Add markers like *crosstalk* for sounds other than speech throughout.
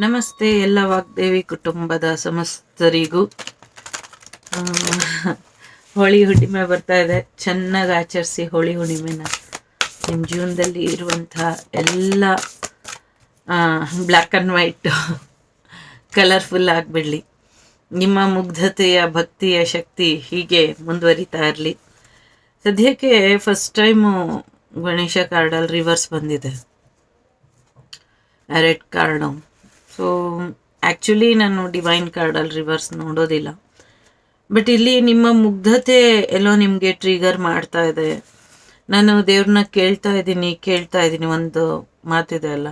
ನಮಸ್ತೆ ಎಲ್ಲ ವಾಗ್ದೇವಿ ಕುಟುಂಬದ ಸಮಸ್ತರಿಗೂ. ಹೋಳಿ ಹುಣ್ಣಿಮೆ ಬರ್ತಾ ಇದೆ. ಚೆನ್ನಾಗಿ ಆಚರಿಸಿ ಹೋಳಿ ಹುಣ್ಣಿಮೆನ. ನಿಮ್ಮ ಜೀವನದಲ್ಲಿ ಇರುವಂತಹ ಎಲ್ಲ ಬ್ಲ್ಯಾಕ್ ಆ್ಯಂಡ್ ವೈಟ್ ಕಲರ್ಫುಲ್ ಆಗಿಬಿಡಲಿ. ನಿಮ್ಮ ಮುಗ್ಧತೆಯ, ಭಕ್ತಿಯ ಶಕ್ತಿ ಹೀಗೆ ಮುಂದುವರಿತಾ ಇರಲಿ. ಸದ್ಯಕ್ಕೆ ಫಸ್ಟ್ ಟೈಮು ಗಣೇಶ ಕಾರ್ಡಲ್ಲಿ ರಿವರ್ಸ್ ಬಂದಿದೆ. ರೆಡ್ ಕಾರ್ಡು ಸೊ ಆ್ಯಕ್ಚುಲಿ ನಾನು ಡಿವೈನ್ ಕಾರ್ಡಲ್ಲಿ ರಿವರ್ಸ್ ನೋಡೋದಿಲ್ಲ. ಬಟ್ ಇಲ್ಲಿ ನಿಮ್ಮ ಮುಗ್ಧತೆ ಎಲ್ಲೋ ನಿಮಗೆ ಟ್ರಿಗರ್ ಮಾಡ್ತಾ ಇದೆ. ನಾನು ದೇವ್ರನ್ನ ಕೇಳ್ತಾ ಇದ್ದೀನಿ ಕೇಳ್ತಾ ಇದ್ದೀನಿ, ಒಂದು ಮಾತಿದೆ ಅಲ್ಲ.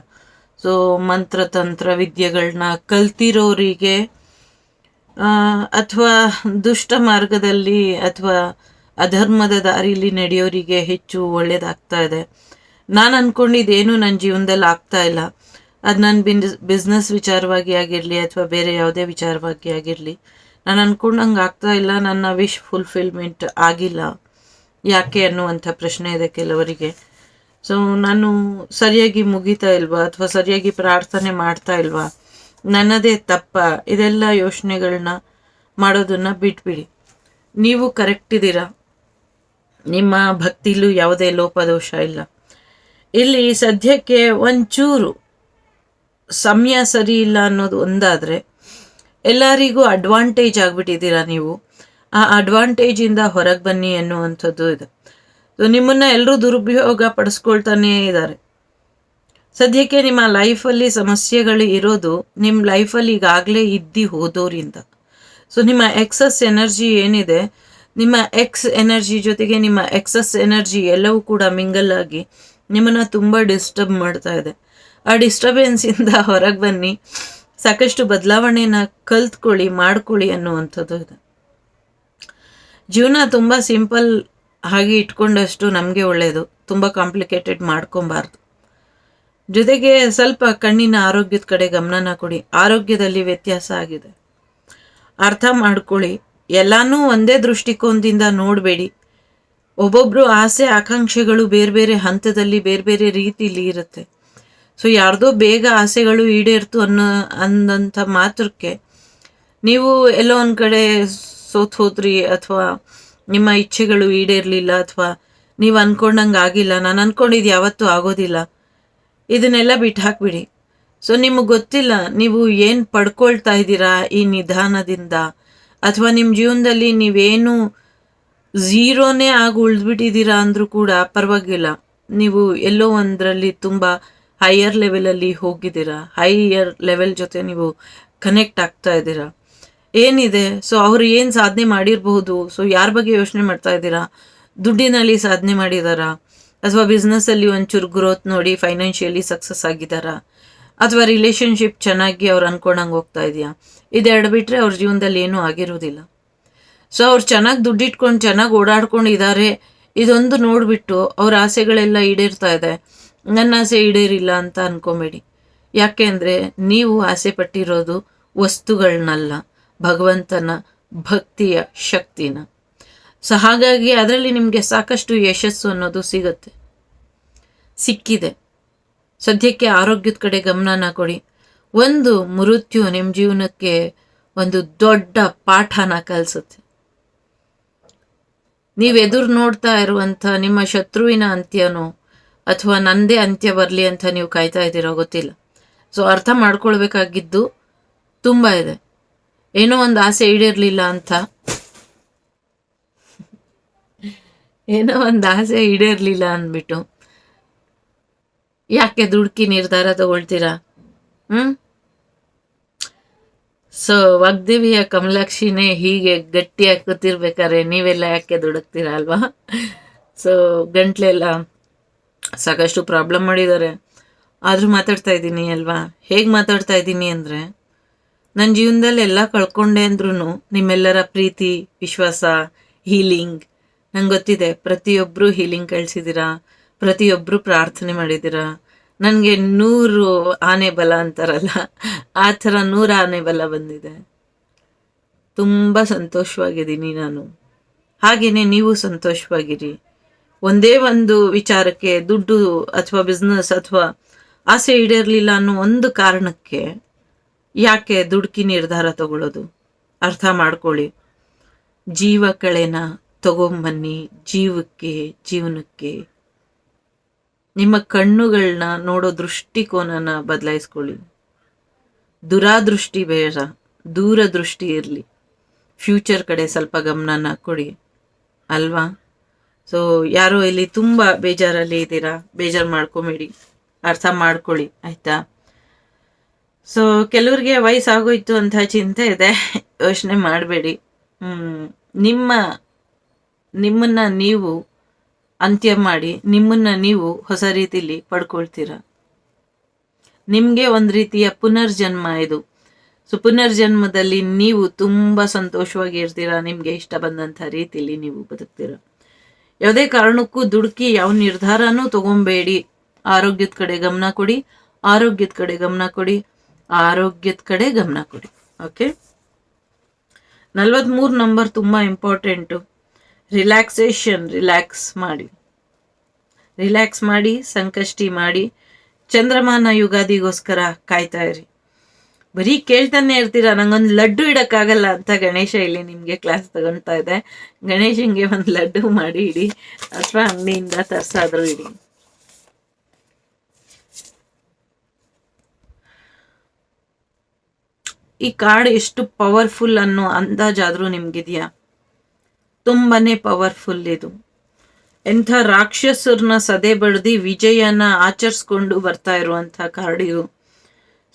ಸೊ ಮಂತ್ರ, ತಂತ್ರ ವಿದ್ಯೆಗಳನ್ನ ಕಲ್ತಿರೋರಿಗೆ ಅಥವಾ ದುಷ್ಟ ಮಾರ್ಗದಲ್ಲಿ ಅಥವಾ ಅಧರ್ಮದ ದಾರಿಯಲ್ಲಿ ನಡೆಯೋರಿಗೆ ಹೆಚ್ಚು ಒಳ್ಳೇದಾಗ್ತಾ ಇದೆ. ನಾನು ಅಂದ್ಕೊಂಡಿದ್ದೇನು ನನ್ನ ಜೀವನದಲ್ಲಿ ಆಗ್ತಾ ಇಲ್ಲ. ಅದು ನನ್ನ ಬಿನ್ ಬಿಸ್ನೆಸ್ ವಿಚಾರವಾಗಿ ಆಗಿರಲಿ ಅಥವಾ ಬೇರೆ ಯಾವುದೇ ವಿಚಾರವಾಗಿ ಆಗಿರಲಿ, ನಾನು ಅಂದ್ಕೊಂಡಂಗೆ ಆಗ್ತಾ ಇಲ್ಲ, ನನ್ನ ವಿಶ್ ಫುಲ್ಫಿಲ್ಮೆಂಟ್ ಆಗಿಲ್ಲ. ಯಾಕೆ ಅನ್ನುವಂಥ ಪ್ರಶ್ನೆ ಇದೆ ಕೆಲವರಿಗೆ. ಸೊ ನಾನು ಸರಿಯಾಗಿ ಮುಗಿತಾ ಇಲ್ವಾ ಅಥವಾ ಸರಿಯಾಗಿ ಪ್ರಾರ್ಥನೆ ಮಾಡ್ತಾ ಇಲ್ವಾ? ನನ್ನದೇ ತಪ್ಪ. ಇದೆಲ್ಲ ಯೋಚನೆಗಳನ್ನ ಮಾಡೋದನ್ನು ಬಿಟ್ಬಿಡಿ. ನೀವು ಕರೆಕ್ಟ್ ಇದ್ದೀರಾ ನಿಮ್ಮ ಭಕ್ತಿಲೂ ಯಾವುದೇ ಲೋಪದೋಷ ಇಲ್ಲ. ಇಲ್ಲಿ ಸದ್ಯಕ್ಕೆ ಒಂಚೂರು ಸಮಯ ಸರಿ ಇಲ್ಲ ಅನ್ನೋದು ಒಂದಾದರೆ ಎಲ್ಲರಿಗೂ ಅಡ್ವಾಂಟೇಜ್ ಆಗಿಬಿಟ್ಟಿದ್ದೀರಾ ನೀವು? ಆ ಅಡ್ವಾಂಟೇಜಿಂದ ಹೊರಗೆ ಬನ್ನಿ ಅನ್ನುವಂಥದ್ದು ಇದೆ. ಸೊ ನಿಮ್ಮನ್ನು ಎಲ್ಲರೂ ದುರುಪಯೋಗ ಪಡಿಸ್ಕೊಳ್ತಾನೇ ಇದ್ದಾರೆ. ಸದ್ಯಕ್ಕೆ ನಿಮ್ಮ ಲೈಫಲ್ಲಿ ಸಮಸ್ಯೆಗಳು ಇರೋದು ನಿಮ್ಮ ಲೈಫಲ್ಲಿ ಈಗಾಗಲೇ ಇದ್ದು ಹೋದೋರಿಂದ. ಸೊ ನಿಮ್ಮ ಎಕ್ಸಸ್ ಎನರ್ಜಿ ಏನಿದೆ, ನಿಮ್ಮ ಎಕ್ಸ್ ಎನರ್ಜಿ ಜೊತೆಗೆ ನಿಮ್ಮ ಎಕ್ಸಸ್ ಎನರ್ಜಿ ಎಲ್ಲವೂ ಕೂಡ ಮಿಂಗಲ್ ಆಗಿ ನಿಮ್ಮನ್ನು ತುಂಬ ಡಿಸ್ಟರ್ಬ್ ಮಾಡ್ತಾ ಇದೆ. ಆ ಡಿಸ್ಟರ್ಬೆನ್ಸಿಂದ ಹೊರಗೆ ಬನ್ನಿ. ಸಾಕಷ್ಟು ಬದಲಾವಣೆನ ಕಲ್ತ್ಕೊಳ್ಳಿ, ಮಾಡ್ಕೊಳ್ಳಿ ಅನ್ನುವಂಥದ್ದು ಇದೆ. ಜೀವನ ತುಂಬ ಸಿಂಪಲ್ ಹಾಗೆ ಇಟ್ಕೊಂಡಷ್ಟು ನಮಗೆ ಒಳ್ಳೆಯದು ತುಂಬ ಕಾಂಪ್ಲಿಕೇಟೆಡ್ ಮಾಡ್ಕೊಬಾರ್ದು. ಜೊತೆಗೆ ಸ್ವಲ್ಪ ಕಣ್ಣಿನ ಆರೋಗ್ಯದ ಕಡೆ ಗಮನನ ಕೊಡಿ. ಆರೋಗ್ಯದಲ್ಲಿ ವ್ಯತ್ಯಾಸ ಆಗಿದೆ. ಅರ್ಥ ಮಾಡ್ಕೊಳ್ಳಿ. ಎಲ್ಲನೂ ಒಂದೇ ದೃಷ್ಟಿಕೋನದಿಂದ ನೋಡಬೇಡಿ. ಒಬ್ಬೊಬ್ಬರು ಆಸೆ, ಆಕಾಂಕ್ಷೆಗಳು ಬೇರೆ ಬೇರೆ ಹಂತದಲ್ಲಿ ಬೇರೆ ಬೇರೆ ರೀತಿಲಿ ಇರುತ್ತೆ. ಸೊ ಯಾರ್ದೋ ಬೇಗ ಆಸೆಗಳು ಈಡೇರ್ತು ಅನ್ನೋ ಅಂದಂಥ ಮಾತ್ರಕ್ಕೆ ನೀವು ಎಲ್ಲೋ ಒಂದು ಕಡೆ ಸೋತು ಹೋದ್ರಿ ಅಥವಾ ನಿಮ್ಮ ಇಚ್ಛೆಗಳು ಈಡೇರಲಿಲ್ಲ ಅಥವಾ ನೀವು ಅಂದ್ಕೊಂಡಂಗೆ ಆಗಿಲ್ಲ. ನಾನು ಅಂದ್ಕೊಂಡಿದ್ದು ಯಾವತ್ತೂ ಆಗೋದಿಲ್ಲ. ಇದನ್ನೆಲ್ಲ ಬಿಟ್ಟು ಹಾಕ್ಬಿಡಿ. ಸೊ ನಿಮಗೆ ಗೊತ್ತಿಲ್ಲ, ನೀವು ಏನು ಪಡ್ಕೊಳ್ತಾ ಇದ್ದೀರಾ ಈ ನಿಧಾನದಿಂದ? ಅಥವಾ ನಿಮ್ಮ ಜೀವನದಲ್ಲಿ ನೀವೇನು ಝೀರೋನೇ ಆಗಿ ಉಳಿದ್ಬಿಟ್ಟಿದ್ದೀರಾ ಅಂದರೂ ಕೂಡ ಪರವಾಗಿಲ್ಲ. ನೀವು ಎಲ್ಲೋ ಒಂದರಲ್ಲಿ ತುಂಬ ಹೈಯರ್ ಲೆವೆಲಲ್ಲಿ ಹೋಗಿದ್ದೀರಾ? ಹೈಯರ್ ಲೆವೆಲ್ ಜೊತೆ ನೀವು ಕನೆಕ್ಟ್ ಆಗ್ತಾ ಇದ್ದೀರಾ? ಏನಿದೆ? ಸೊ ಅವರು ಏನು ಸಾಧನೆ ಮಾಡಿರಬಹುದು? ಸೊ ಯಾರ ಬಗ್ಗೆ ಯೋಚನೆ ಮಾಡ್ತಾ ಇದ್ದೀರಾ? ದುಡ್ಡಿನಲ್ಲಿ ಸಾಧನೆ ಮಾಡಿದಾರಾ? ಅಥವಾ ಬಿಸ್ನೆಸ್ಸಲ್ಲಿ ಒಂಚೂರು ಗ್ರೋತ್ ನೋಡಿ ಫೈನಾನ್ಷಿಯಲಿ ಸಕ್ಸಸ್ ಆಗಿದ್ದಾರಾ ಅಥವಾ ರಿಲೇಷನ್ಶಿಪ್ ಚೆನ್ನಾಗಿ ಅವ್ರು ಅನ್ಕೊಂಡಂಗೆ ಹೋಗ್ತಾ ಇದೆಯಾ? ಇದೆರಡು ಬಿಟ್ಟರೆ ಅವ್ರ ಜೀವನದಲ್ಲಿ ಏನೂ ಆಗಿರೋದಿಲ್ಲ. ಸೊ ಅವ್ರು ಚೆನ್ನಾಗಿ ದುಡ್ಡಿಟ್ಕೊಂಡು ಚೆನ್ನಾಗಿ ಓಡಾಡ್ಕೊಂಡಿದ್ದಾರೆ ಇದೊಂದು ನೋಡಿಬಿಟ್ಟು ಅವ್ರ ಆಸೆಗಳೆಲ್ಲ ಈಡೇರ್ತಾ ಇದೆ. ನನ್ನ ಆಸೆ ಈಡೇರಿಲ್ಲ ಅಂತ ಅನ್ಕೊಬೇಡಿ. ಯಾಕೆ ಅಂದರೆ ನೀವು ಆಸೆ ಪಟ್ಟಿರೋದು ವಸ್ತುಗಳನ್ನಲ್ಲ ಭಗವಂತನ ಭಕ್ತಿಯ ಶಕ್ತಿನ. ಸೊ ಹಾಗಾಗಿ ಅದರಲ್ಲಿ ನಿಮಗೆ ಸಾಕಷ್ಟು ಯಶಸ್ಸು ಅನ್ನೋದು ಸಿಗುತ್ತೆ. ಸಿಕ್ಕಿದೆ. ಸದ್ಯಕ್ಕೆ ಆರೋಗ್ಯದ ಕಡೆ ಗಮನನ ಕೊಡಿ. ಒಂದು ಮೃತ್ಯು ನಿಮ್ಮ ಜೀವನಕ್ಕೆ ಒಂದು ದೊಡ್ಡ ಪಾಠನ ಕಲಿಸುತ್ತೆ. ನೀವು ಎದುರು ನೋಡ್ತಾ ಇರುವಂಥ ನಿಮ್ಮ ಶತ್ರುವಿನ ಅಂತ್ಯನೋ ಅಥವಾ ನಂದೇ ಅಂತ್ಯ ಬರಲಿ ಅಂತ ನೀವು ಕಾಯ್ತಾ ಇದ್ದೀರೋ ಗೊತ್ತಿಲ್ಲ. ಸೊ ಅರ್ಥ ಮಾಡ್ಕೊಳ್ಬೇಕಾಗಿದ್ದು ತುಂಬ ಇದೆ. ಏನೋ ಒಂದು ಆಸೆ ಈಡೇರಲಿಲ್ಲ ಅಂತ. ಏನೋ ಒಂದು ಆಸೆ ಈಡೇರಲಿಲ್ಲ ಅಂದ್ಬಿಟ್ಟು. ಯಾಕೆ ದುಡ್ಕಿ ನಿರ್ಧಾರ ತಗೊಳ್ತೀರಾ? ಹ್ಮ್? ಸೊ ವಾಗ್ದೇವಿಯ ಕಮಲಾಕ್ಷಿನೇ ಹೀಗೆ ಗಟ್ಟಿಯಾಗಿ ಕೂತಿರ್ಬೇಕಾದ್ರೆ ನೀವೆಲ್ಲ ಯಾಕೆ ದುಡುಕ್ತೀರಾ ಅಲ್ವಾ? ಸೊ ಗಂಟ್ಲೆಲ್ಲ ಸಾಕಷ್ಟು ಪ್ರಾಬ್ಲಮ್ ಮಾಡಿದ್ದಾರೆ. ಆದರೂ ಮಾತಾಡ್ತಾ ಇದ್ದೀನಿ ಅಲ್ವಾ? ಹೇಗೆ ಮಾತಾಡ್ತಾ ಇದ್ದೀನಿ ಅಂದರೆ ನನ್ನ ಜೀವನದಲ್ಲಿ ಎಲ್ಲ ಕಳ್ಕೊಂಡೆ ಅಂದ್ರೂ ನಿಮ್ಮೆಲ್ಲರ ಪ್ರೀತಿ, ವಿಶ್ವಾಸ ಹೀಲಿಂಗ್ ನಂಗೆ ಗೊತ್ತಿದೆ ಪ್ರತಿಯೊಬ್ಬರು ಹೀಲಿಂಗ್ ಕಳಿಸಿದ್ದೀರಾ ಪ್ರತಿಯೊಬ್ಬರು ಪ್ರಾರ್ಥನೆ ಮಾಡಿದ್ದೀರಾ ನನಗೆ ನೂರು ಆನೆ ಬಲ ಅಂತಾರಲ್ಲ, ಆ ಥರ ನೂರು ಆನೆ ಬಲ ಬಂದಿದೆ. ತುಂಬ ಸಂತೋಷವಾಗಿದ್ದೀನಿ ನಾನು. ಹಾಗೆಯೇ ನೀವು ಸಂತೋಷವಾಗಿರಿ. ಒಂದೇ ಒಂದು ವಿಚಾರಕ್ಕೆ ದುಡ್ಡು ಅಥವಾ ಬಿಸ್ನೆಸ್ ಅಥವಾ ಆಸೆ ಈಡೇರಲಿಲ್ಲ ಅನ್ನೋ ಒಂದು ಕಾರಣಕ್ಕೆ ಯಾಕೆ ದುಡುಕಿ ನಿರ್ಧಾರ ತಗೊಳ್ಳೋದು? ಅರ್ಥ ಮಾಡ್ಕೊಳ್ಳಿ. ಜೀವ ಕಳೆನ ತಗೊಂಬನ್ನಿ. ಜೀವಕ್ಕೆ, ಜೀವನಕ್ಕೆ. ನಿಮ್ಮ ಕಣ್ಣುಗಳನ್ನ ನೋಡೋ ದೃಷ್ಟಿಕೋನನ ಬದಲಾಯಿಸ್ಕೊಳ್ಳಿ. ದುರಾದೃಷ್ಟಿ ಬೇಡ. ದೂರದೃಷ್ಟಿ ಇರಲಿ. ಫ್ಯೂಚರ್ ಕಡೆ ಸ್ವಲ್ಪ ಗಮನನ ಕೊಡಿ. ಅಲ್ವಾ? ಸೊ ಯಾರು ಇಲ್ಲಿ ತುಂಬ ಬೇಜಾರಲ್ಲಿ ಇದ್ದೀರಾ? ಬೇಜಾರು ಮಾಡ್ಕೊಬೇಡಿ. ಅರ್ಥ ಮಾಡ್ಕೊಳ್ಳಿ, ಆಯ್ತಾ? ಸೊ ಕೆಲವ್ರಿಗೆ ವಯಸ್ಸಾಗೋಯ್ತು ಅಂತ ಚಿಂತೆ ಇದೆ. ಯೋಚನೆ ಮಾಡಬೇಡಿ. ನಿಮ್ಮ, ನಿಮ್ಮನ್ನ ನೀವು ಅಂತ್ಯ ಮಾಡಿ, ನಿಮ್ಮನ್ನ ನೀವು ಹೊಸ ರೀತಿಲಿ ಪಡ್ಕೊಳ್ತೀರ? ನಿಮಗೆ ಒಂದು ರೀತಿಯ ಪುನರ್ಜನ್ಮ ಇದು. ಸೊ ಪುನರ್ಜನ್ಮದಲ್ಲಿ ನೀವು ತುಂಬ ಸಂತೋಷವಾಗಿ ಇರ್ತೀರಾ? ನಿಮಗೆ ಇಷ್ಟ ಬಂದಂಥ ರೀತಿಲಿ ನೀವು ಬದುಕ್ತೀರ? ಯಾವುದೇ ಕಾರಣಕ್ಕೂ ದುಡುಕಿ ಯಾವ ನಿರ್ಧಾರನೂ ತಗೊಂಬೇಡಿ. ಆರೋಗ್ಯದ ಕಡೆ ಗಮನ ಕೊಡಿ. ಆರೋಗ್ಯದ ಕಡೆ ಗಮನ ಕೊಡಿ. ಆರೋಗ್ಯದ ಕಡೆ ಗಮನ ಕೊಡಿ. ಓಕೆ ನಲ್ವತ್ಮೂರು ನಂಬರ್ ತುಂಬ ಇಂಪಾರ್ಟೆಂಟು ರಿಲ್ಯಾಕ್ಸೇಷನ್ ರಿಲ್ಯಾಕ್ಸ್ ಮಾಡಿ. ರಿಲ್ಯಾಕ್ಸ್ ಮಾಡಿ, ಸಂಕಷ್ಟಿ ಮಾಡಿ. ಚಂದ್ರಮಾನ ಯುಗಾದಿಗೋಸ್ಕರ ಕಾಯ್ತಾ ಇರಿ. ಬರೀ ಕೇಳ್ತಾನೆ ಇರ್ತೀರಾ? ನಂಗೊಂದು ಲಡ್ಡು ಇಡಕ್ಕಾಗಲ್ಲ ಅಂತ ಗಣೇಶ ಇಲ್ಲಿ ನಿಮಗೆ ಕ್ಲಾಸ್ ತಗೊಳ್ತಾ ಇದೆ. ಗಣೇಶನ್ಗೆ ಒಂದು ಲಡ್ಡು ಮಾಡಿ ಇಡಿ. ಅಥವಾ ಅಂಗಡಿಯಿಂದ ತರ್ಸಾದ್ರೂ ಇಡಿ. ಈ ಕಾರ್ಡ್ ಎಷ್ಟು ಪವರ್ಫುಲ್ ಅನ್ನೋ ಅಂದಾಜಾದ್ರೂ ನಿಮ್ಗಿದ್ಯಾ? ತುಂಬಾನೇ ಪವರ್ಫುಲ್ ಇದು. ಎಂಥ ರಾಕ್ಷಸರನ್ನ ಸದೆ ಬಡ್ದಿ ವಿಜಯನ ಆಚರಿಸ್ಕೊಂಡು ಬರ್ತಾ ಇರುವಂಥ ಕಾರ್ಡ್ ಇದು.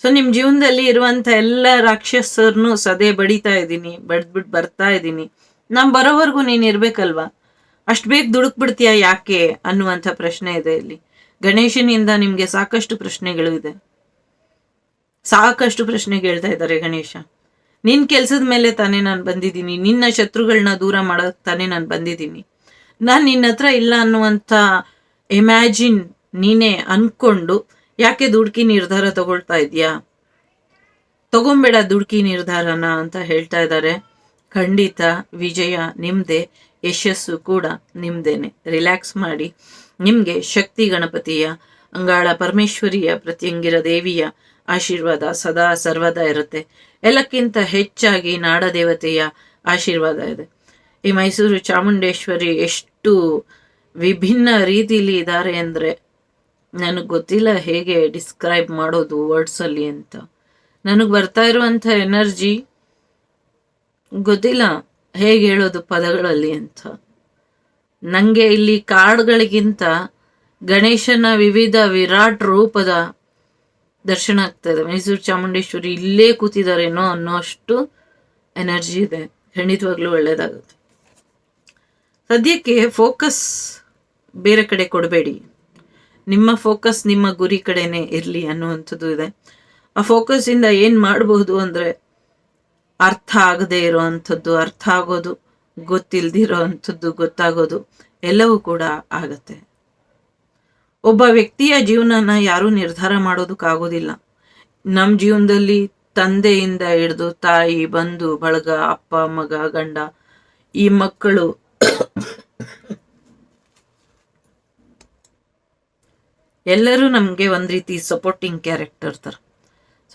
ಸೊ ನಿಮ್ಮ ಜೀವನದಲ್ಲಿ ಇರುವಂಥ ಎಲ್ಲ ರಾಕ್ಷಸರನ್ನು ಸದೆ ಬಡಿತಾ ಇದ್ದೀನಿ ಬಡ್ದ್ಬಿಟ್ಟು ಬರ್ತಾ ಇದ್ದೀನಿ. ನಾನು ಬರೋವರೆಗೂ ನೀನು ಇರ್ಬೇಕಲ್ವಾ? ಅಷ್ಟು ಬೇಗ ದುಡುಕ್ ಬಿಡ್ತೀಯಾ ಯಾಕೆ ಅನ್ನುವಂಥ ಪ್ರಶ್ನೆ ಇದೆ ಇಲ್ಲಿ. ಗಣೇಶನಿಂದ ನಿಮಗೆ ಸಾಕಷ್ಟು ಪ್ರಶ್ನೆಗಳು ಇದೆ. ಸಾಕಷ್ಟು ಪ್ರಶ್ನೆ ಕೇಳ್ತಾ ಇದ್ದಾರೆ ಗಣೇಶ. ನಿನ್ನ ಕೆಲಸದ ಮೇಲೆ ತಾನೇ ನಾನು ಬಂದಿದ್ದೀನಿ, ನಿನ್ನ ಶತ್ರುಗಳನ್ನ ದೂರ ಮಾಡೋಕೆ ತಾನೇ ನಾನು ಬಂದಿದ್ದೀನಿ. ನಾನು ನಿನ್ನ ಹತ್ರ ಇಲ್ಲ ಅನ್ನುವಂಥ ಇಮ್ಯಾಜಿನ್ ನೀನೇ ಅನ್ಕೊಂಡು ಯಾಕೆ ದುಡ್ಕಿ ನಿರ್ಧಾರ ತಗೊಳ್ತಾ ಇದೆಯಾ? ತಗೊಂಬೇಡ ದುಡ್ಕಿ ನಿರ್ಧಾರನ ಅಂತ ಹೇಳ್ತಾ ಇದ್ದಾರೆ. ಖಂಡಿತ ವಿಜಯ ನಿಮ್ಮದೇ ಯಶಸ್ಸು ಕೂಡ ನಿಮ್ಮದೇನೆ ರಿಲ್ಯಾಕ್ಸ್ ಮಾಡಿ. ನಿಮಗೆ ಶಕ್ತಿ ಗಣಪತಿಯ ಅಂಗಾಳ ಪರಮೇಶ್ವರಿಯ ಪ್ರತ್ಯಂಗಿರ ದೇವಿಯ ಆಶೀರ್ವಾದ ಸದಾ ಸರ್ವದಾ ಇರುತ್ತೆ. ಎಲ್ಲಕ್ಕಿಂತ ಹೆಚ್ಚಾಗಿ ನಾಡದೇವತೆಯ ಆಶೀರ್ವಾದ ಇದೆ. ಈ ಮೈಸೂರು ಚಾಮುಂಡೇಶ್ವರಿ ಎಷ್ಟು ವಿಭಿನ್ನ ರೀತಿಲಿ ಇದ್ದಾರೆ ಅಂದರೆ ನನಗೆ ಗೊತ್ತಿಲ್ಲ ಹೇಗೆ ಡಿಸ್ಕ್ರೈಬ್ ಮಾಡೋದು ವರ್ಡ್ಸಲ್ಲಿ ಅಂತ. ನನಗೆ ಬರ್ತಾ ಇರುವಂಥ ಎನರ್ಜಿ ಗೊತ್ತಿಲ್ಲ ಹೇಗೆ ಹೇಳೋದು ಪದಗಳಲ್ಲಿ ಅಂತ. ನನಗೆ ಇಲ್ಲಿ ಕಾರ್ಡ್ಗಳಿಗಿಂತ ಗಣೇಶನ ವಿವಿಧ ವಿರಾಟ್ ರೂಪದ ದರ್ಶನ ಇದೆ. ಮೈಸೂರು ಚಾಮುಂಡೇಶ್ವರಿ ಇಲ್ಲೇ ಕೂತಿದ್ದಾರೇನೋ ಅನ್ನೋ ಅಷ್ಟು ಎನರ್ಜಿ ಇದೆ. ಖಂಡಿತವಾಗ್ಲೂ ಒಳ್ಳೇದಾಗುತ್ತೆ. ಸದ್ಯಕ್ಕೆ ಫೋಕಸ್ ಬೇರೆ ಕಡೆ ಕೊಡಬೇಡಿ. ನಿಮ್ಮ ಫೋಕಸ್ ನಿಮ್ಮ ಗುರಿ ಕಡೆನೇ ಇರಲಿ ಅನ್ನುವಂಥದ್ದು ಇದೆ. ಆ ಇಂದ ಏನು ಮಾಡಬಹುದು ಅಂದರೆ ಅರ್ಥ ಆಗದೆ ಇರೋವಂಥದ್ದು, ಅರ್ಥ ಆಗೋದು, ಗೊತ್ತಿಲ್ದಿರೋ ಅಂಥದ್ದು, ಗೊತ್ತಾಗೋದು ಎಲ್ಲವೂ ಕೂಡ ಆಗತ್ತೆ. ಒಬ್ಬ ವ್ಯಕ್ತಿಯ ಜೀವನನ ಯಾರೂ ನಿರ್ಧಾರ ಮಾಡೋದಕ್ಕಾಗೋದಿಲ್ಲ ನಮ್ಮ ಜೀವನದಲ್ಲಿ ತಂದೆಯಿಂದ ಹಿಡಿದು ತಾಯಿ, ಬಂಧು, ಬಳಗ, ಅಪ್ಪ, ಮಗ, ಗಂಡ ಈ ಮಕ್ಕಳು ಎಲ್ಲರೂ ನಮಗೆ ಒಂದು ರೀತಿ ಸಪೋರ್ಟಿಂಗ್ ಕ್ಯಾರೆಕ್ಟರ್ ಥರ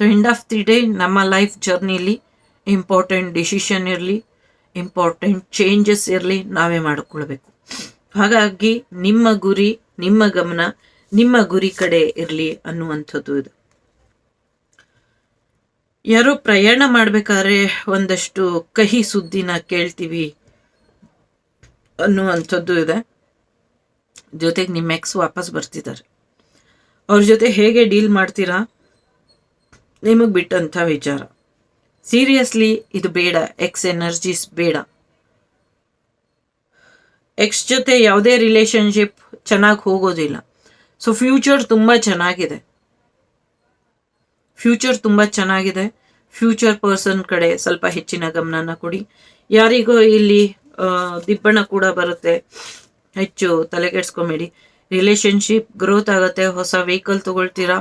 so end of the day ನಮ್ಮ ಲೈಫ್ ಜರ್ನಿಲಿ ಇಂಪಾರ್ಟೆಂಟ್ ಡಿಸಿಷನ್ ಇರಲಿ ಇಂಪಾರ್ಟೆಂಟ್ ಚೇಂಜಸ್ ಇರಲಿ ನಾವೇ ಮಾಡಿಕೊಳ್ಬೇಕು. ಹಾಗಾಗಿ ನಿಮ್ಮ ಗುರಿ, ನಿಮ್ಮ ಗಮನ ನಿಮ್ಮ ಗುರಿ ಕಡೆ ಇರಲಿ ಅನ್ನುವಂಥದ್ದು ಇದು. ಯಾರೋ ಪ್ರಯಾಣ ಮಾಡಬೇಕಾದ್ರೆ ಒಂದಷ್ಟು ಕಹಿ ಸುದ್ದಿನ ಕೇಳ್ತೀವಿ ಅನ್ನುವಂಥದ್ದು ಇದೆ. ಜೊತೆಗೆ ನಿಮ್ಮ ಎಕ್ಸ್ ವಾಪಸ್ ಬರ್ತಿದ್ದಾರೆ. ಅವ್ರ ಜೊತೆ ಹೇಗೆ ಡೀಲ್ ಮಾಡ್ತೀರಾ? ನಿಮಗೆ ಬಿಟ್ಟಂಥ ವಿಚಾರ. ಸೀರಿಯಸ್ಲಿ ಇದು ಬೇಡ ಎಕ್ಸ್ ಎನರ್ಜೀಸ್ ಬೇಡ. ಎಕ್ಸ್ ಜೊತೆ ಯಾವುದೇ ರಿಲೇಶನ್ಶಿಪ್ ಚೆನ್ನಾಗಿ ಹೋಗೋದಿಲ್ಲ. ಸೊ ಫ್ಯೂಚರ್ ತುಂಬ ಚೆನ್ನಾಗಿದೆ. ಫ್ಯೂಚರ್ ತುಂಬ ಚೆನ್ನಾಗಿದೆ. ಫ್ಯೂಚರ್ ಪರ್ಸನ್ ಕಡೆ ಸ್ವಲ್ಪ ಹೆಚ್ಚಿನ ಗಮನನ ಕೊಡಿ. ಯಾರಿಗೋ ಇಲ್ಲಿ ದಿಬ್ಬಣ ಕೂಡ ಬರುತ್ತೆ. ಹೆಚ್ಚು ತಲೆಗೆಡ್ಸ್ಕೊಂಬೇಡಿ ರಿಲೇಶನ್ಶಿಪ್ ಗ್ರೋತ್ ಆಗುತ್ತೆ, ಹೊಸ ವೆಹಿಕಲ್ ತಗೊಳ್ತೀರಾ?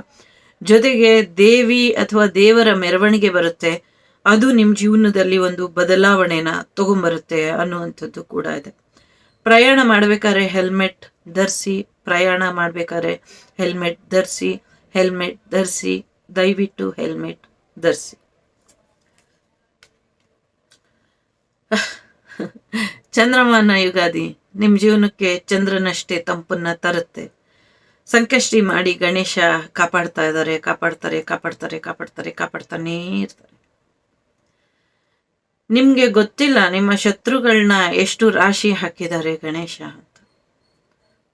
ಜೊತೆಗೆ ದೇವಿ ಅಥವಾ ದೇವರ ಮೆರವಣಿಗೆ ಬರುತ್ತೆ. ಅದು ನಿಮ್ಮ ಜೀವನದಲ್ಲಿ ಒಂದು ಬದಲಾವಣೆನ ತಗೊಂಬರುತ್ತೆ ಅನ್ನುವಂಥದ್ದು ಕೂಡ ಇದೆ. ಪ್ರಯಾಣ ಮಾಡಬೇಕಾದ್ರೆ ಹೆಲ್ಮೆಟ್ ಧರಿಸಿ, ಪ್ರಯಾಣ ಮಾಡಬೇಕಾದ್ರೆ ಹೆಲ್ಮೆಟ್ ಧರಿಸಿ ಹೆಲ್ಮೆಟ್ ಧರಿಸಿ, ದಯವಿಟ್ಟು ಹೆಲ್ಮೆಟ್ ಧರಿಸಿ. *laughs* ಚಂದ್ರಮಾನ ಯುಗಾದಿ. ನಿಮ್ಮ ಜೀವನಕ್ಕೆ ಚಂದ್ರನಷ್ಟೇ ತಂಪನ್ನ ತರುತ್ತೆ. ಸಂಕಷ್ಟಿ ಮಾಡಿ ಗಣೇಶ ಕಾಪಾಡ್ತಾ ಇದ್ದಾರೆ, ಕಾಪಾಡ್ತಾರೆ ಕಾಪಾಡ್ತಾರೆ ಕಾಪಾಡ್ತಾರೆ, ಕಾಪಾಡ್ತಾನೇ ಇರ್ತಾರೆ. ನಿಮಗೆ ಗೊತ್ತಿಲ್ಲ ನಿಮ್ಮ ಶತ್ರುಗಳನ್ನ ಎಷ್ಟು ರಾಶಿ ಹಾಕಿದ್ದಾರೆ ಗಣೇಶ ಅಂತ.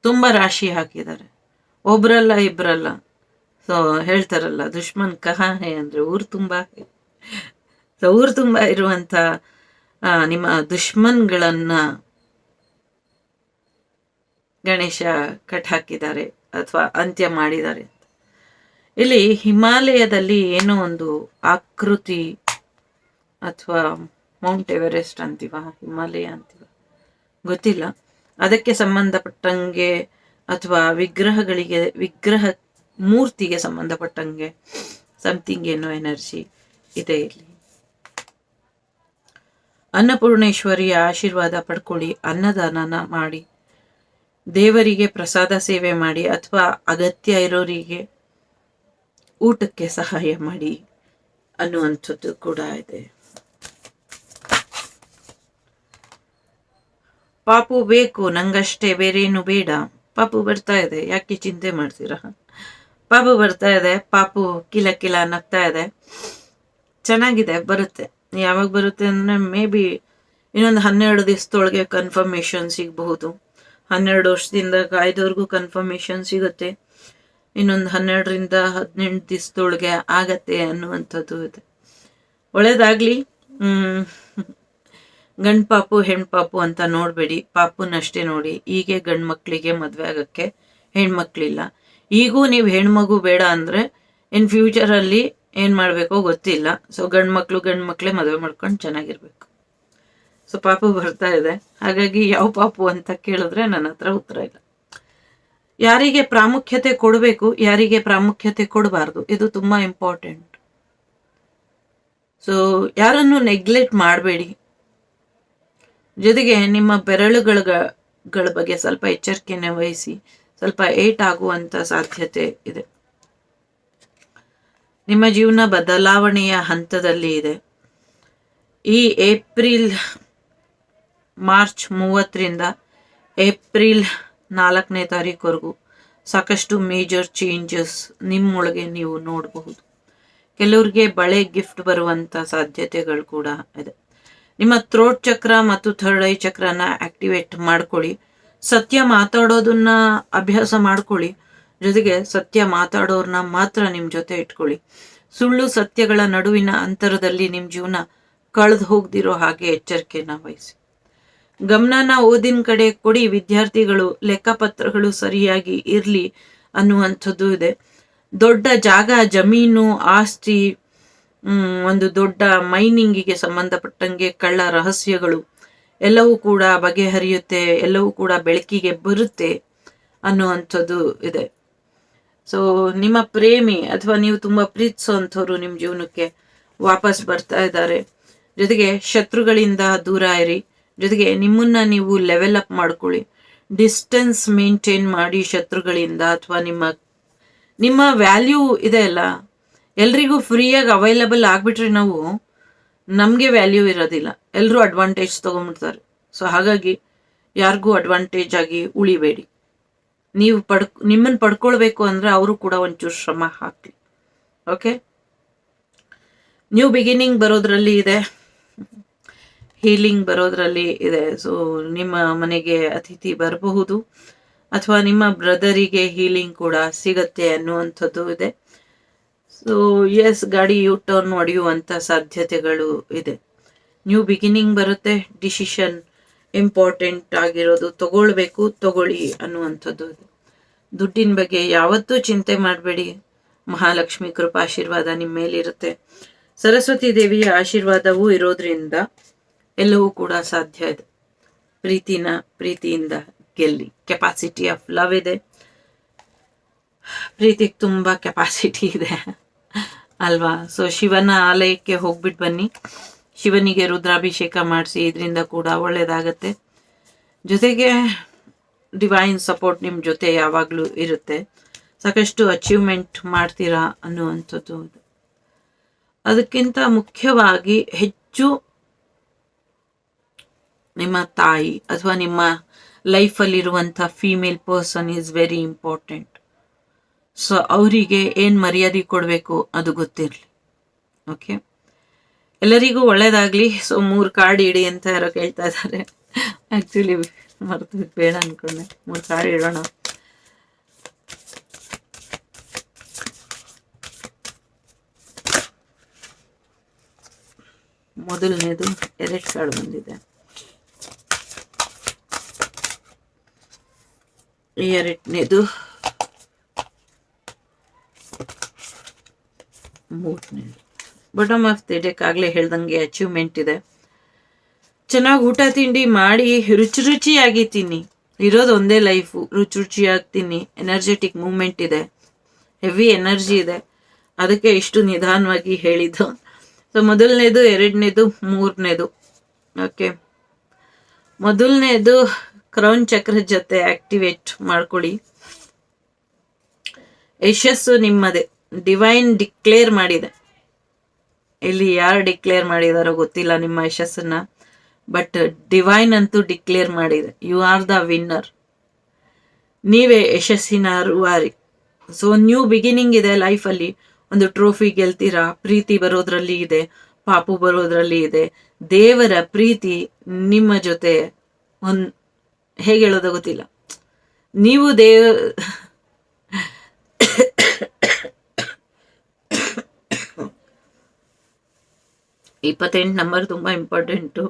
ತುಂಬಾ ರಾಶಿ ಹಾಕಿದ್ದಾರೆ. ಒಬ್ರಲ್ಲ ಇಬ್ರಲ್ಲ. ಸೊ ಹೇಳ್ತಾರಲ್ಲ ದುಶ್ಮನ್ ಕಹ ಹೇ ಅಂದ್ರೆ ಊರು ತುಂಬಾ ಸೊ ಊರು ತುಂಬಾ ಇರುವಂಥ ನಿಮ್ಮ ದುಶ್ಮನ್ಗಳನ್ನ ಗಣೇಶ ಕಟ್ ಹಾಕಿದ್ದಾರೆ ಅಥವಾ ಅಂತ್ಯ ಮಾಡಿದ್ದಾರೆ. ಇಲ್ಲಿ ಹಿಮಾಲಯದಲ್ಲಿ ಏನೋ ಒಂದು ಆಕೃತಿ ಅಥವಾ ಮೌಂಟ್ ಎವರೆಸ್ಟ್ ಅಂತೀವ, ಹಿಮಾಲಯ ಅಂತೀವ? ಗೊತ್ತಿಲ್ಲ. ಅದಕ್ಕೆ ಸಂಬಂಧಪಟ್ಟಂಗೆ ಅಥವಾ ವಿಗ್ರಹಗಳಿಗೆ, ವಿಗ್ರಹ ಮೂರ್ತಿಗೆ ಸಂಬಂಧಪಟ್ಟಂಗೆ ಸಮಥಿಂಗ್ ಏನೋ ಎನರ್ಜಿ ಇದೆ ಇಲ್ಲಿ. ಅನ್ನಪೂರ್ಣೇಶ್ವರಿಯ ಆಶೀರ್ವಾದ ಪಡ್ಕೊಳ್ಳಿ, ಅನ್ನದಾನನ ಮಾಡಿ. ದೇವರಿಗೆ ಪ್ರಸಾದ ಸೇವೆ ಮಾಡಿ ಅಥವಾ ಅಗತ್ಯ ಇರೋರಿಗೆ ಊಟಕ್ಕೆ ಸಹಾಯ ಮಾಡಿ ಅನ್ನುವಂಥದ್ದು ಕೂಡ ಇದೆ. ಪಾಪು ಬೇಕು, ನಂಗಷ್ಟೇ, ಬೇರೇನು ಬೇಡ. ಪಾಪು ಬರ್ತಾ ಇದೆ, ಯಾಕೆ ಚಿಂತೆ ಮಾಡ್ತೀರಾ? ಪಾಪು ಬರ್ತಾ ಇದೆ, ಪಾಪು ಕಿಲ ಕಿಲ ನಗ್ತಾ ಇದೆ. ಚೆನ್ನಾಗಿದೆ, ಬರುತ್ತೆ. ಯಾವಾಗ ಬರುತ್ತೆ ಅಂದ್ರೆ ಮೇ ಬಿ ಇನ್ನೊಂದು ಹನ್ನೆರಡು ದಿವಸದೊಳಗೆ ಕನ್ಫರ್ಮೇಶನ್ ಸಿಗಬಹುದು. ಹನ್ನೆರಡು ವರ್ಷದಿಂದ ಕಾಯ್ದವ್ರಿಗೂ ಕನ್ಫರ್ಮೇಶನ್ ಸಿಗುತ್ತೆ. ಇನ್ನೊಂದು ಹನ್ನೆರಡರಿಂದ ಹದಿನೆಂಟು ದಿವಸದೊಳಗೆ ಆಗತ್ತೆ ಅನ್ನುವಂಥದ್ದು ಇದೆ. ಒಳ್ಳೇದಾಗ್ಲಿ. ಗಂಡು ಪಾಪು ಹೆಣ್ಣು ಪಾಪು ಅಂತ ನೋಡಬೇಡಿ. ಪಾಪುನಷ್ಟೇ ನೋಡಿ. ಹೀಗೆ ಗಂಡು ಮಕ್ಕಳಿಗೆ ಮದುವೆ ಆಗಕ್ಕೆ ಹೆಣ್ಮಕ್ಳಿಲ್ಲ ಈಗೂ ನೀವು ಹೆಣ್ಮಗು ಬೇಡ ಅಂದ್ರೆ ಇನ್ ಫ್ಯೂಚರ್ ಅಲ್ಲಿ ಮಾಡಬೇಕೋ ಮಾಡ್ಬೇಕೋ ಗೊತ್ತಿಲ್ಲ. ಸೊ ಗಂಡು ಮಕ್ಕಳು ಗಂಡು ಮಕ್ಕಳೇ ಮದುವೆ ಮಾಡ್ಕೊಂಡು ಚೆನ್ನಾಗಿರ್ಬೇಕು. ಸೊ ಪಾಪು ಬರ್ತಾ ಇದೆ. ಹಾಗಾಗಿ ಯಾವ ಪಾಪು ಅಂತ ಕೇಳಿದ್ರೆ ನನ್ನ ಹತ್ರ ಉತ್ತರ ಇಲ್ಲ. ಯಾರಿಗೆ ಪ್ರಾಮುಖ್ಯತೆ ಕೊಡಬೇಕು, ಯಾರಿಗೆ ಪ್ರಾಮುಖ್ಯತೆ ಕೊಡಬಾರ್ದು, ಇದು ತುಂಬಾ ಇಂಪಾರ್ಟೆಂಟ್ ಸೊ ಯಾರನ್ನು ನೆಗ್ಲೆಕ್ಟ್ ಮಾಡಬೇಡಿ. ಜೊತೆಗೆ ನಿಮ್ಮ ಬೆರಳುಗಳ ಗಳ ಬಗ್ಗೆ ಸ್ವಲ್ಪ ಎಚ್ಚರಿಕೆಯನ್ನು ವಹಿಸಿ, ಸ್ವಲ್ಪ ಏಟ್ ಆಗುವಂತ ಸಾಧ್ಯತೆ ಇದೆ. ನಿಮ್ಮ ಜೀವನ ಬದಲಾವಣೆಯ ಹಂತದಲ್ಲಿ ಇದೆ. ಈ ಏಪ್ರಿಲ್ ಮಾರ್ಚ್ ಮೂವತ್ತರಿಂದ ಏಪ್ರಿಲ್ ನಾಲ್ಕನೇ ತಾರೀಕುವರೆಗೂ ಸಾಕಷ್ಟು ಮೇಜರ್ ಚೇಂಜಸ್ ನಿಮ್ಮೊಳಗೆ ನೀವು ನೋಡಬಹುದು. ಕೆಲವರಿಗೆ ಬಳೆ ಗಿಫ್ಟ್ ಬರುವಂಥ ಸಾಧ್ಯತೆಗಳು ಕೂಡ ಇದೆ. ನಿಮ್ಮ ಥ್ರೋಟ್ ಚಕ್ರ ಮತ್ತು ಥರ್ಡ್ ಐ ಚಕ್ರನ ಆಕ್ಟಿವೇಟ್ ಮಾಡ್ಕೊಳ್ಳಿ. ಸತ್ಯ ಮಾತಾಡೋದನ್ನ ಅಭ್ಯಾಸ ಮಾಡ್ಕೊಳ್ಳಿ. ಜೊತೆಗೆ ಸತ್ಯ ಮಾತಾಡೋರ್ನ ಮಾತ್ರ ನಿಮ್ಮ ಜೊತೆ ಇಟ್ಕೊಳ್ಳಿ. ಸುಳ್ಳು ಸತ್ಯಗಳ ನಡುವಿನ ಅಂತರದಲ್ಲಿ ನಿಮ್ಮ ಜೀವನ ಕಳೆದು ಹೋಗ್ದಿರೋ ಹಾಗೆ ಎಚ್ಚರಿಕೆನ ವಹಿಸಿ. ಗಮನನ ಓದಿನ ಕಡೆ ಕೊಡಿ, ವಿದ್ಯಾರ್ಥಿಗಳು ಲೆಕ್ಕಪತ್ರಗಳು ಸರಿಯಾಗಿ ಇರಲಿ ಅನ್ನುವಂಥದ್ದು ಇದೆ. ದೊಡ್ಡ ಜಾಗ, ಜಮೀನು, ಆಸ್ತಿ ಒಂದು ದೊಡ್ಡ ಮೈನಿಂಗಿಗೆ ಸಂಬಂಧಪಟ್ಟಂಗೆ ಕಳ್ಳ ರಹಸ್ಯಗಳು ಎಲ್ಲವೂ ಕೂಡ ಬಗೆಹರಿಯುತ್ತೆ, ಎಲ್ಲವೂ ಕೂಡ ಬೆಳಕಿಗೆ ಬರುತ್ತೆ ಅನ್ನುವಂಥದ್ದು ಇದೆ. ಸೊ ನಿಮ್ಮ ಪ್ರೇಮಿ ಅಥವಾ ನೀವು ತುಂಬ ಪ್ರೀತಿಸುವಂಥವ್ರು ನಿಮ್ಮ ಜೀವನಕ್ಕೆ ವಾಪಸ್ ಬರ್ತಾ ಇದ್ದಾರೆ. ಜೊತೆಗೆ ಶತ್ರುಗಳಿಂದ ದೂರ ಇರಿ. ಜೊತೆಗೆ ನಿಮ್ಮನ್ನ ನೀವು ಲೆವೆಲ್ ಅಪ್ ಮಾಡ್ಕೊಳ್ಳಿ. ಡಿಸ್ಟೆನ್ಸ್ ಮೇಂಟೈನ್ ಮಾಡಿ ಶತ್ರುಗಳಿಂದ ಅಥವಾ ನಿಮ್ಮ ನಿಮ್ಮ ವ್ಯಾಲ್ಯೂ ಇದೆ ಅಲ್ಲ. ಎಲ್ರಿಗೂ ಫ್ರೀಯಾಗಿ ಅವೈಲಬಲ್ ಆಗ್ಬಿಟ್ರೆ ನಾವು ನಮಗೆ ವ್ಯಾಲ್ಯೂ ಇರೋದಿಲ್ಲ. ಎಲ್ಲರೂ ಅಡ್ವಾಂಟೇಜ್ ತೊಗೊಂಬಿಡ್ತಾರೆ. ಸೊ ಹಾಗಾಗಿ ಯಾರಿಗೂ ಅಡ್ವಾಂಟೇಜ್ ಆಗಿ ಉಳಿಬೇಡಿ. ನೀವು ಪಡ್ ನಿಮ್ಮನ್ನು ಪಡ್ಕೊಳ್ಬೇಕು ಅಂದ್ರೆ ಅವರು ಕೂಡ ಒಂಚೂರು ಶ್ರಮ ಹಾಕಿ ಓಕೆ ನ್ಯೂ ಬಿಗಿನಿಂಗ್ ಬರೋದ್ರಲ್ಲಿ ಇದೆ. ಹೀಲಿಂಗ್ ಬರೋದ್ರಲ್ಲಿ ಇದೆ. ಸೊ ನಿಮ್ಮ ಮನೆಗೆ ಅತಿಥಿ ಬರಬಹುದು. ಅಥವಾ ನಿಮ್ಮ ಬ್ರದರಿಗೆ ಹೀಲಿಂಗ್ ಕೂಡ ಸಿಗತ್ತೆ ಅನ್ನುವಂಥದ್ದು ಇದೆ. ಸೊ ಎಸ್ ಗಾಡಿ ಯು ಟರ್ನ್ ಹೊಡೆಯುವಂಥ ಸಾಧ್ಯತೆಗಳು ಇದೆ. ನ್ಯೂ ಬಿಗಿನಿಂಗ್ ಬರುತ್ತೆ. ಡಿಸಿಷನ್ ಇಂಪಾರ್ಟೆಂಟ್ ಆಗಿರೋದು ತಗೊಳ್ಬೇಕು, ತಗೊಳ್ಳಿ ಅನ್ನುವಂಥದ್ದು ಇದೆ. ದುಡ್ಡಿನ ಬಗ್ಗೆ ಯಾವತ್ತೂ ಚಿಂತೆ ಮಾಡಬೇಡಿ. ಮಹಾಲಕ್ಷ್ಮಿ ಕೃಪಾಶೀರ್ವಾದ ನಿಮ್ಮ ಮೇಲಿರುತ್ತೆ. ಸರಸ್ವತಿ ದೇವಿಯ ಆಶೀರ್ವಾದವೂ ಇರೋದ್ರಿಂದ ಎಲ್ಲವೂ ಕೂಡ ಸಾಧ್ಯ ಇದೆ. ಪ್ರೀತಿನ, ಪ್ರೀತಿಯಿಂದ ಗೆಲ್ಲಿ. ಕೆಪಾಸಿಟಿ ಆಫ್ ಲವ್ ಇದೆ. ಪ್ರೀತಿಗೆ ತುಂಬಾ ಕೆಪಾಸಿಟಿ ಇದೆ. ಅಲ್ವಾ? ಸೊ ಶಿವನ ಆಲಯಕ್ಕೆ ಹೋಗ್ಬಿಟ್ಟು ಬನ್ನಿ. ಶಿವನಿಗೆ ರುದ್ರಾಭಿಷೇಕ ಮಾಡಿಸಿ, ಇದರಿಂದ ಕೂಡ ಒಳ್ಳೆಯದಾಗತ್ತೆ ಜೊತೆಗೆ ಡಿವೈನ್ ಸಪೋರ್ಟ್ ನಿಮ್ಮ ಜೊತೆ ಯಾವಾಗಲೂ ಇರುತ್ತೆ. ಸಾಕಷ್ಟು ಅಚೀವ್ಮೆಂಟ್ ಮಾಡ್ತೀರಾ ಅನ್ನುವಂಥದ್ದು. ಅದಕ್ಕಿಂತ ಮುಖ್ಯವಾಗಿ ಹೆಚ್ಚು ನಿಮ್ಮ ತಾಯಿ ಅಥವಾ ನಿಮ್ಮ ಲೈಫಲ್ಲಿರುವಂಥ female person is very important. So ಅವರಿಗೆ ಏನು ಮರ್ಯಾದೆ ಕೊಡಬೇಕು ಅದು ಗೊತ್ತಿರಲಿ. ಓಕೆ? ಎಲ್ಲರಿಗೂ ಒಳ್ಳೇದಾಗಲಿ. ಸೊ ಮೂರು ಕಾರ್ಡ್ ಇಡಿ ಅಂತ ಯಾರೋ ಕೇಳ್ತಾ ಇದ್ದಾರೆ ಆ್ಯಕ್ಚುಲಿ ಮರ್ತು ಬೇಡ ಅಂದ್ಕೊಂಡೆ ಮೂರು ಕಾರ್ಡ್ ಇಡೋಣ. ಮೊದಲನೇದು ಎರಡು ಕಾರ್ಡ್ ಬಂದಿದೆ. ಎರಡನೇದು ಮೂರನೇದು ಬಟಮ್ ಆಫ್ ದಿ ಡೆಕ್ ಆಗಲೇ ಹೇಳ್ದಂಗೆ ಅಚೀವ್ಮೆಂಟ್ ಇದೆ. ಚೆನ್ನಾಗಿ ಊಟ ತಿಂಡಿ ಮಾಡಿ ರುಚಿ ರುಚಿಯಾಗಿ ತಿನ್ನಿ. ಇರೋದು ಒಂದೇ ಲೈಫು ರುಚಿ ರುಚಿಯಾಗಿ ತಿನ್ನಿ. ಎನರ್ಜೆಟಿಕ್ ಮೂಮೆಂಟ್ ಇದೆ. ಹೆವಿ ಎನರ್ಜಿ ಇದೆ. ಅದಕ್ಕೆ ಇಷ್ಟು ನಿಧಾನವಾಗಿ ಹೇಳಿದ್ದು. ಸೊ ಮೊದಲನೇದು, ಎರಡನೇದು, ಮೂರನೇದು. ಓಕೆ ಮೊದಲನೇದು ಕ್ರೌನ್ ಚಕ್ರದ ಜೊತೆ ಆಕ್ಟಿವೇಟ್ ಮಾಡ್ಕೊಳ್ಳಿ ಯಶಸ್ಸು ನಿಮ್ಮದೇ. ಡಿವೈನ್ ಡಿಕ್ಲೇರ್ ಮಾಡಿದೆ. ಇಲ್ಲಿ ಯಾರು ಡಿಕ್ಲೇರ್ ಮಾಡಿದಾರೋ ಗೊತ್ತಿಲ್ಲ ನಿಮ್ಮ ಯಶಸ್ಸನ್ನ. ಬಟ್ ಡಿವೈನ್ ಅಂತೂ ಡಿಕ್ಲೇರ್ ಮಾಡಿದೆ. You are the winner. ನೀವೇ ಯಶಸ್ಸಿನ ರೂವಾರಿ. ಸೊ, ನ್ಯೂ ಬಿಗಿನಿಂಗ್ ಇದೆ ಲೈಫಲ್ಲಿ. ಒಂದು ಟ್ರೋಫಿ ಗೆಲ್ತೀರಾ? ಪ್ರೀತಿ ಬರೋದ್ರಲ್ಲಿ ಇದೆ. ಪಾಪು ಬರೋದ್ರಲ್ಲಿ ಇದೆ. ದೇವರ ಪ್ರೀತಿ ನಿಮ್ಮ ಜೊತೆ ಒಂದ್ ಹೇಗೆ ಹೇಳೋದು ಗೊತ್ತಿಲ್ಲ. ನೀವು ದೇವ ಇಪ್ಪತ್ತೆಂಟು ನಂಬರ್ ತುಂಬ ಇಂಪಾರ್ಟೆಂಟು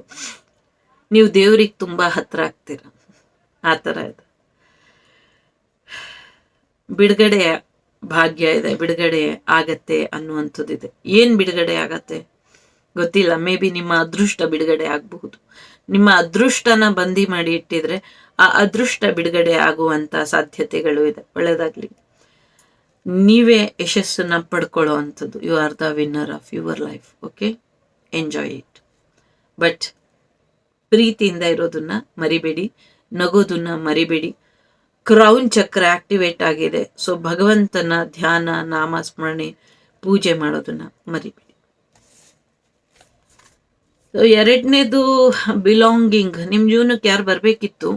ನೀವು ದೇವ್ರಿಗೆ ತುಂಬ ಹತ್ರ ಆಗ್ತೀರ. ಆ ಥರ ಇದೆ. ಬಿಡುಗಡೆ ಭಾಗ್ಯ ಇದೆ, ಬಿಡುಗಡೆ ಆಗತ್ತೆ ಅನ್ನುವಂಥದ್ದಿದೆ. ಏನು ಬಿಡುಗಡೆ ಆಗತ್ತೆ? ಗೊತ್ತಿಲ್ಲ. ಮೇ ಬಿ ನಿಮ್ಮ ಅದೃಷ್ಟ ಬಿಡುಗಡೆ ಆಗಬಹುದು. ನಿಮ್ಮ ಅದೃಷ್ಟನ ಬಂದಿ ಮಾಡಿ ಇಟ್ಟಿದ್ರೆ ಆ ಅದೃಷ್ಟ ಬಿಡುಗಡೆ ಆಗುವಂತ ಸಾಧ್ಯತೆಗಳು ಇದೆ. ಒಳ್ಳೆಯದಾಗ್ಲಿ ನೀವೇ ಯಶಸ್ಸನ್ನ ಪಡ್ಕೊಳ್ಳೋ ಅಂಥದ್ದು you are the winner of your life okay enjoy it but ಪ್ರೀತಿಯಿಂದ ಇರೋದನ್ನ ಮರಿಬೇಡಿ. ನಗೋದನ್ನ ಮರಿಬೇಡಿ. ಕ್ರೌನ್ ಚಕ್ರ ಆಕ್ಟಿವೇಟ್ ಆಗಿದೆ. ಸೊ ಭಗವಂತನ ಧ್ಯಾನ, ನಾಮ, ಸ್ಮರಣೆ, ಪೂಜೆ ಮಾಡೋದನ್ನ ಮರಿಬೇಡಿ. ಸೊ ಎರಡನೇದು ಬಿಲಾಂಗಿಂಗ್ ನಿಮ್ಮ ಜೀವನಕ್ಕೆ ಯಾರು ಬರಬೇಕಿತ್ತು?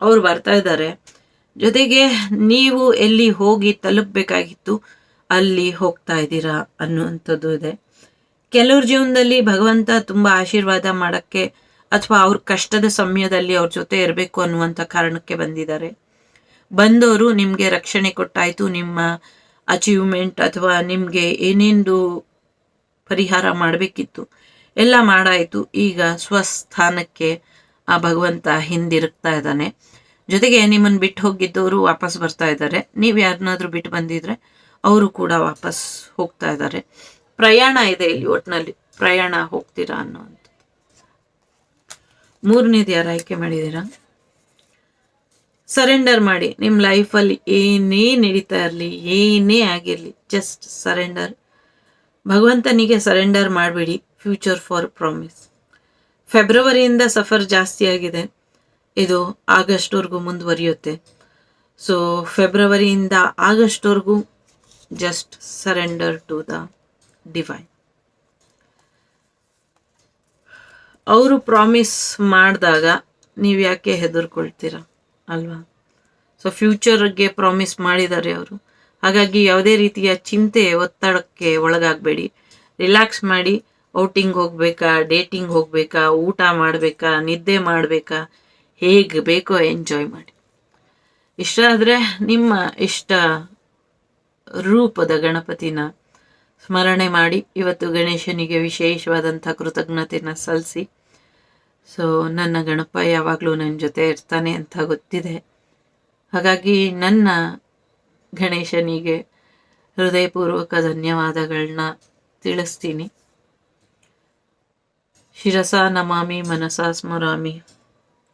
ಅವ್ರು ಬರ್ತಾ ಇದ್ದಾರೆ. ಜೊತೆಗೆ ನೀವು ಎಲ್ಲಿ ಹೋಗಿ ತಲುಪಬೇಕಾಗಿತ್ತು? ಅಲ್ಲಿ ಹೋಗ್ತಾ ಇದ್ದೀರಾ ಅನ್ನುವಂಥದ್ದು ಇದೆ. ಕೆಲವ್ರ ಜೀವನದಲ್ಲಿ ಭಗವಂತ ತುಂಬ ಆಶೀರ್ವಾದ ಮಾಡೋಕ್ಕೆ ಅಥವಾ ಅವ್ರ ಕಷ್ಟದ ಸಮಯದಲ್ಲಿ ಅವ್ರ ಜೊತೆ ಇರಬೇಕು ಅನ್ನುವಂಥ ಕಾರಣಕ್ಕೆ ಬಂದಿದ್ದಾರೆ. ಬಂದವರು ನಿಮಗೆ ರಕ್ಷಣೆ ಕೊಟ್ಟಾಯಿತು. ನಿಮ್ಮ ಅಚೀವ್ಮೆಂಟ್ ಅಥವಾ ನಿಮಗೆ ಏನೇನು ಪರಿಹಾರ ಮಾಡಬೇಕಿತ್ತು. ಎಲ್ಲ ಮಾಡಾಯಿತು. ಈಗ ಸ್ವಸ್ಥಾನಕ್ಕೆ ಆ ಭಗವಂತ ಹಿಂದಿರುಗ್ತಾ ಇದ್ದಾನೆ. ಜೊತೆಗೆ ನಿಮ್ಮನ್ನು ಬಿಟ್ಟು ಹೋಗಿದ್ದವರು ವಾಪಸ್ ಬರ್ತಾ ಇದ್ದಾರೆ. ನೀವು ಯಾರನ್ನಾದ್ರೂ ಬಿಟ್ಟು ಬಂದಿದ್ರೆ ಅವರು ಕೂಡ ವಾಪಸ್ ಹೋಗ್ತಾ ಇದ್ದಾರೆ. ಪ್ರಯಾಣ ಇದೆ ಇಲ್ಲಿ ಒಟ್ಟಿನಲ್ಲಿ ಪ್ರಯಾಣ ಹೋಗ್ತೀರಾ ಅನ್ನೋದು ಮೂರನೇದು ಯಾರು ಆಯ್ಕೆ ಮಾಡಿದ್ದೀರಾ? ಸರೆಂಡರ್ ಮಾಡಿ. ನಿಮ್ಮ ಲೈಫಲ್ಲಿ ಏನೇ ನಡೀತಾ ಇರಲಿ, ಏನೇ ಆಗಿರಲಿ ಜಸ್ಟ್ ಸರೆಂಡರ್ ಭಗವಂತನಿಗೆ ಸರೆಂಡರ್ ಮಾಡಬೇಡಿ. ಫ್ಯೂಚರ್ ಫಾರ್ ಪ್ರಾಮಿಸ್ ಫೆಬ್ರವರಿಯಿಂದ ಸಫರ್ ಜಾಸ್ತಿ ಆಗಿದೆ. ಇದು ಆಗಸ್ಟ್ವರೆಗೂ ಮುಂದುವರಿಯುತ್ತೆ. ಸೊ ಫೆಬ್ರವರಿಯಿಂದ ಆಗಸ್ಟ್ವರೆಗೂ just surrender to the divine ಅವರು ಪ್ರಾಮಿಸ್ ಮಾಡಿದಾಗ ನೀವು ಯಾಕೆ ಹೆದರ್ಕೊಳ್ತೀರ ಅಲ್ವಾ? ಸೊ ಫ್ಯೂಚರ್ಗೆ ಪ್ರಾಮಿಸ್ ಮಾಡಿದ್ದಾರೆ ಅವರು. ಹಾಗಾಗಿ ಯಾವುದೇ ರೀತಿಯ ಚಿಂತೆ ಒತ್ತಡಕ್ಕೆ ಒಳಗಾಗಬೇಡಿ. ರಿಲ್ಯಾಕ್ಸ್ ಮಾಡಿ. ಔಟಿಂಗ್ ಹೋಗ್ಬೇಕಾ, ಡೇಟಿಂಗ್ ಹೋಗ್ಬೇಕಾ, ಊಟ ಮಾಡಬೇಕಾ, ನಿದ್ದೆ ಮಾಡಬೇಕಾ, ಹೇಗೆ ಬೇಕೋ ಎಂಜಾಯ್ ಮಾಡಿ. ಇಷ್ಟ ಆದರೆ ನಿಮ್ಮ ಇಷ್ಟ ರೂಪದ ಗಣಪತಿನ ಸ್ಮರಣೆ ಮಾಡಿ. ಇವತ್ತು ಗಣೇಶನಿಗೆ ವಿಶೇಷವಾದಂಥ ಕೃತಜ್ಞತೆನ ಸಲ್ಲಿಸಿ. ಸೊ ನನ್ನ ಗಣಪ ಯಾವಾಗಲೂ ನನ್ನ ಜೊತೆ ಇರ್ತಾನೆ ಅಂತ ಗೊತ್ತಿದೆ. ಹಾಗಾಗಿ ನನ್ನ ಗಣೇಶನಿಗೆ ಹೃದಯಪೂರ್ವಕ ಧನ್ಯವಾದಗಳನ್ನ ತಿಳಿಸ್ತೀನಿ. ಶಿರಸ ನಮಾಮಿ ಮನಸ ಸ್ಮರಾಮಿ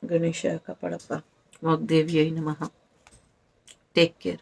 ಗಣೇಶ ಕಪಡಪ್ಪ ವಾಗ್ದೇವಿಯೈ ನಮಃ ಟೇಕ್ ಕೇರ್